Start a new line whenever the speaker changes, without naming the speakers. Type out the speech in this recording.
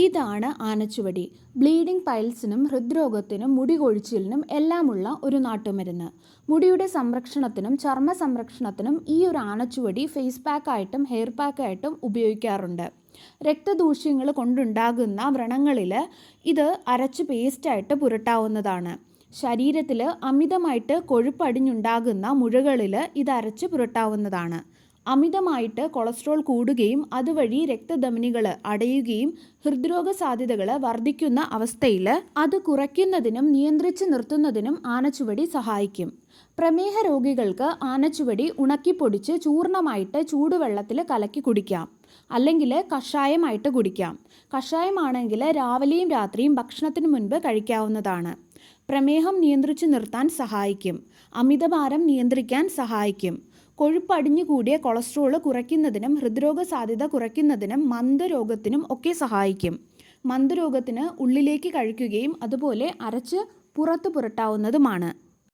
ഇതാണ് ആനച്ചുവടി. ബ്ലീഡിംഗ് പൈൽസിനും ഹൃദ്രോഗത്തിനും മുടി കൊഴിച്ചിലിനും എല്ലാമുള്ള ഒരു നാട്ടുമരുന്ന്. മുടിയുടെ സംരക്ഷണത്തിനും ചർമ്മ സംരക്ഷണത്തിനും ഈ ഒരു ആനച്ചുവടി ഫേസ് പാക്കായിട്ടും ഹെയർ പാക്കായിട്ടും ഉപയോഗിക്കാറുണ്ട്. രക്തദൂഷ്യങ്ങൾ കൊണ്ടുണ്ടാകുന്ന വ്രണങ്ങളിൽ ഇത് അരച്ച് പേസ്റ്റായിട്ട് പുരട്ടാവുന്നതാണ്. ശരീരത്തിൽ അമിതമായിട്ട് കൊഴുപ്പടിഞ്ഞുണ്ടാകുന്ന മുഴകളിൽ ഇത് അരച്ച് പുരട്ടാവുന്നതാണ്. അമിതമായിട്ട് കൊളസ്ട്രോൾ കൂടുകയും അതുവഴി രക്തധമനികൾ അടയുകയും ഹൃദ്രോഗ സാധ്യതകൾ വർദ്ധിക്കുന്ന അവസ്ഥയിൽ അത് കുറയ്ക്കുന്നതിനും നിയന്ത്രിച്ച് നിർത്തുന്നതിനും ആനച്ചുവടി സഹായിക്കും. പ്രമേഹ രോഗികൾക്ക് ആനച്ചുവടി ഉണക്കിപ്പൊടിച്ച് ചൂർണമായിട്ട് ചൂടുവെള്ളത്തിൽ കലക്കി കുടിക്കാം. അല്ലെങ്കിൽ കഷായമായിട്ട് കുടിക്കാം. കഷായമാണെങ്കിൽ രാവിലെയും രാത്രിയും ഭക്ഷണത്തിന് മുൻപ് കഴിക്കാവുന്നതാണ്. പ്രമേഹം നിയന്ത്രിച്ചു നിർത്താൻ സഹായിക്കും. അമിതഭാരം നിയന്ത്രിക്കാൻ സഹായിക്കും. കൊഴുപ്പടിഞ്ഞു കൂടിയ കൊളസ്ട്രോൾ കുറയ്ക്കുന്നതിനും ഹൃദ്രോഗ സാധ്യത കുറയ്ക്കുന്നതിനും മന്ദരോഗത്തിനും ഒക്കെ സഹായിക്കും. മന്ദരോഗത്തിന് ഉള്ളിലേക്ക് കഴിക്കുകയും അതുപോലെ അരച്ച് പുറത്ത് പുരട്ടാവുന്നതുമാണ്.